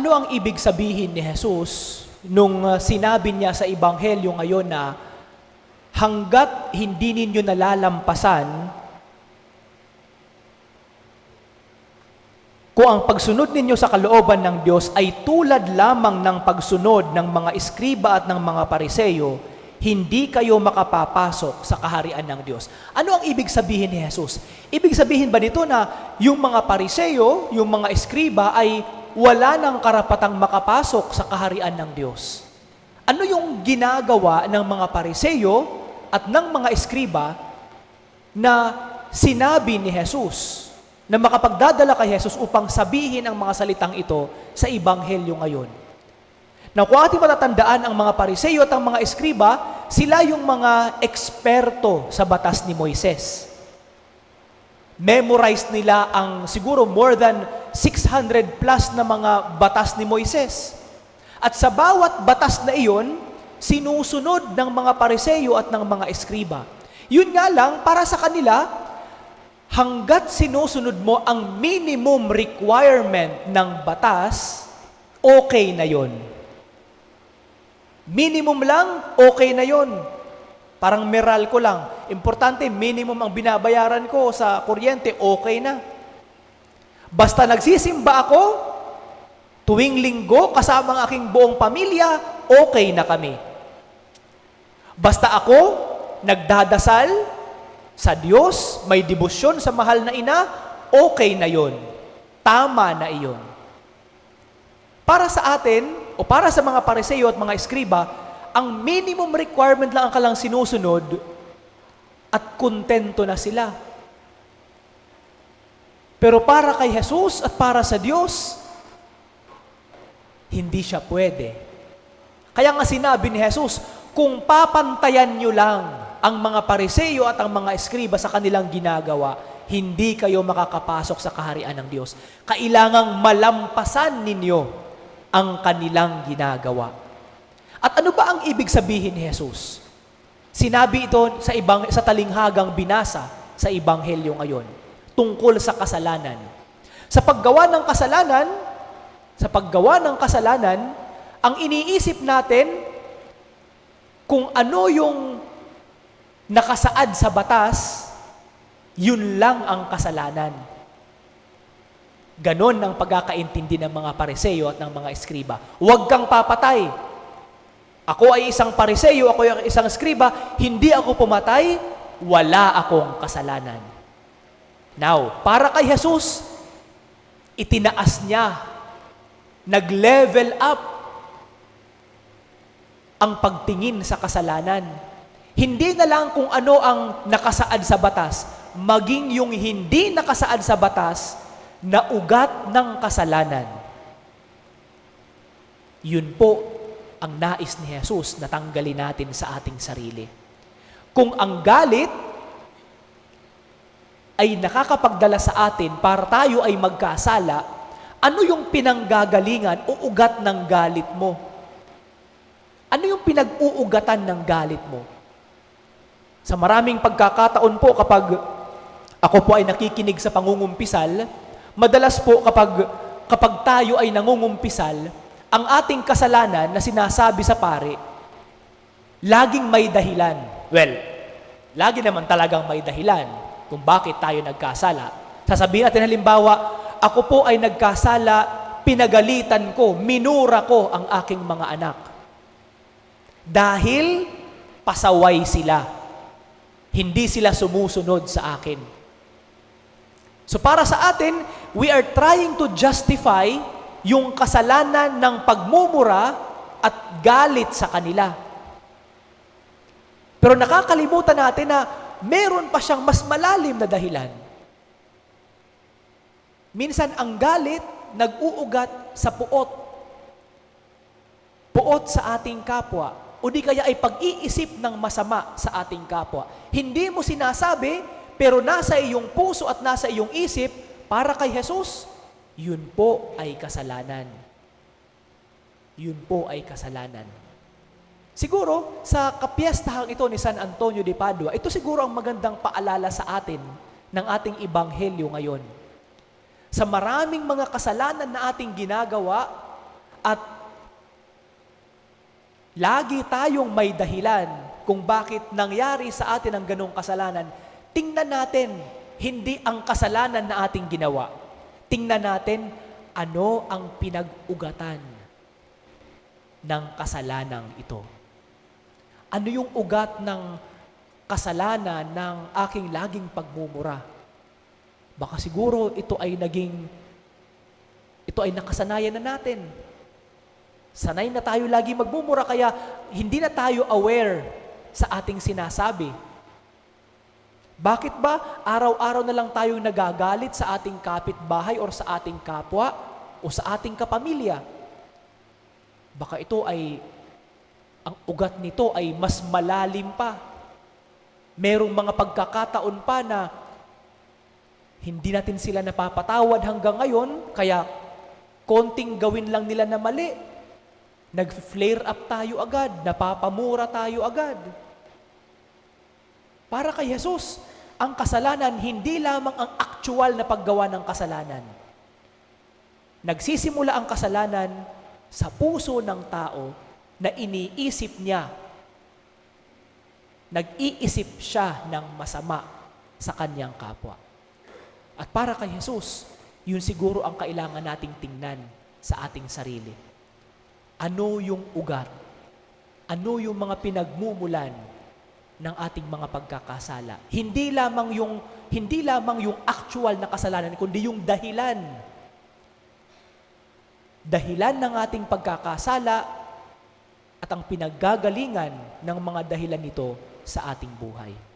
Ano ang ibig sabihin ni Jesus nung uh, sinabi niya sa Ebanghelyo ngayon na hanggat hindi ninyo nalalampasan kung ang pagsunod ninyo sa kalooban ng Diyos ay tulad lamang ng pagsunod ng mga eskriba at ng mga pariseyo, hindi kayo makapapasok sa kaharian ng Diyos. Ano ang ibig sabihin ni Jesus? Ibig sabihin ba nito na yung mga pariseyo, yung mga eskriba ay wala ng karapatang makapasok sa kaharian ng Diyos? Ano yung ginagawa ng mga pariseyo at ng mga eskriba na sinabi ni Jesus na makapagdadala kay Jesus upang sabihin ang mga salitang ito sa Ebanghelyo ngayon? Na kung ating matatandaan ang mga pariseyo at ang mga eskriba, sila yung mga eksperto sa batas ni Moises. Memorize nila ang siguro more than 600 plus na mga batas ni Moises. At sa bawat batas na iyon, sinusunod ng mga pariseyo at ng mga eskriba. Yun nga lang, para sa kanila, hanggat sinusunod mo ang minimum requirement ng batas, okay na yon. Minimum lang, okay na yon. Parang meral ko lang. Importante, minimum ang binabayaran ko sa kuryente, okay na. Basta nagsisimba ako, tuwing linggo, kasama ang aking buong pamilya, okay na kami. Basta ako, nagdadasal sa Diyos, may debosyon sa mahal na ina, okay na yon. Tama na iyon. Para sa atin, o para sa mga pariseyo at mga eskriba, ang minimum requirement lang ang kalang sinusunod at kontento na sila. Pero para kay Jesus at para sa Diyos, hindi siya pwede. Kaya nga sinabi ni Jesus, kung papantayan nyo lang ang mga pariseyo at ang mga eskriba sa kanilang ginagawa, hindi kayo makakapasok sa kaharian ng Diyos. Kailangang malampasan ninyo ang kanilang ginagawa. At ano ba ang ibig sabihin ni Jesus? Sinabi ito sa ibang sa talinghagang binasa sa ebanghelyo ngayon tungkol sa kasalanan. Sa paggawa ng kasalanan, sa paggawa ng kasalanan, ang iniisip natin kung ano yung nakasaad sa batas, yun lang ang kasalanan. Ganon ang pagkakaintindi ng mga pariseyo at ng mga eskriba. Huwag kang papatay. Ako ay isang pariseyo, ako ay isang eskriba, hindi ako pumatay, wala akong kasalanan. Now, para kay Jesus, itinaas niya, nag-level up ang pagtingin sa kasalanan. Hindi na lang kung ano ang nakasaad sa batas, maging yung hindi nakasaad sa batas, na ugat ng kasalanan. Yun po ang nais ni Jesus na tanggalin natin sa ating sarili. Kung ang galit ay nakakapagdala sa atin para tayo ay magkasala, ano yung pinanggagalingan o ugat ng galit mo? Ano yung pinag-uugatan ng galit mo? Sa maraming pagkakataon po kapag ako po ay nakikinig sa pangungumpisal, Madalas po kapag, kapag tayo ay nangungumpisal, ang ating kasalanan na sinasabi sa pare, laging may dahilan. Well, lagi naman talagang may dahilan kung bakit tayo nagkasala. Sasabihin natin halimbawa, ako po ay nagkasala, pinagalitan ko, minura ko ang aking mga anak. Dahil pasaway sila. Hindi sila sumusunod sa akin. So para sa atin, we are trying to justify yung kasalanan ng pagmumura at galit sa kanila. Pero nakakalimutan natin na meron pa siyang mas malalim na dahilan. Minsan ang galit nag-uugat sa puot. Puot sa ating kapwa. O di kaya ay pag-iisip ng masama sa ating kapwa. Hindi mo sinasabi, pero nasa iyong puso at nasa iyong isip, para kay Jesus, yun po ay kasalanan. Yun po ay kasalanan. Siguro, sa kapiestahang ito ni San Antonio de Padua, ito siguro ang magandang paalala sa atin ng ating ibanghelyo ngayon. Sa maraming mga kasalanan na ating ginagawa, at lagi tayong may dahilan kung bakit nangyari sa atin ang ganong kasalanan, tingnan natin hindi ang kasalanan na ating ginawa. Tingnan natin ano ang pinag-ugatan ng kasalanang ito. Ano yung ugat ng kasalanan ng aking laging pagmumura? Baka siguro ito ay naging, ito ay nakasanayan na natin. Sanay na tayo lagi magmumura kaya hindi na tayo aware sa ating sinasabi. Bakit ba araw-araw na lang tayong nagagalit sa ating kapitbahay or sa ating kapwa o sa ating kapamilya? Baka ito ay, ang ugat nito ay mas malalim pa. Merong mga pagkakataon pa na hindi natin sila napapatawad hanggang ngayon, kaya konting gawin lang nila na mali, nag-flare up tayo agad, napapamura tayo agad. Para kay Jesus, ang kasalanan hindi lamang ang actual na paggawa ng kasalanan. Nagsisimula ang kasalanan sa puso ng tao na iniisip niya, nag-iisip siya ng masama sa kanyang kapwa. At para kay Jesus, yun siguro ang kailangan nating tingnan sa ating sarili. Ano yung ugat? Ano yung mga pinagmumulan ng ating mga pagkakasala? Hindi lamang yung hindi lamang yung actual na kasalanan kundi yung dahilan. Dahilan ng ating pagkakasala at ang pinaggagalingan ng mga dahilan nito sa ating buhay.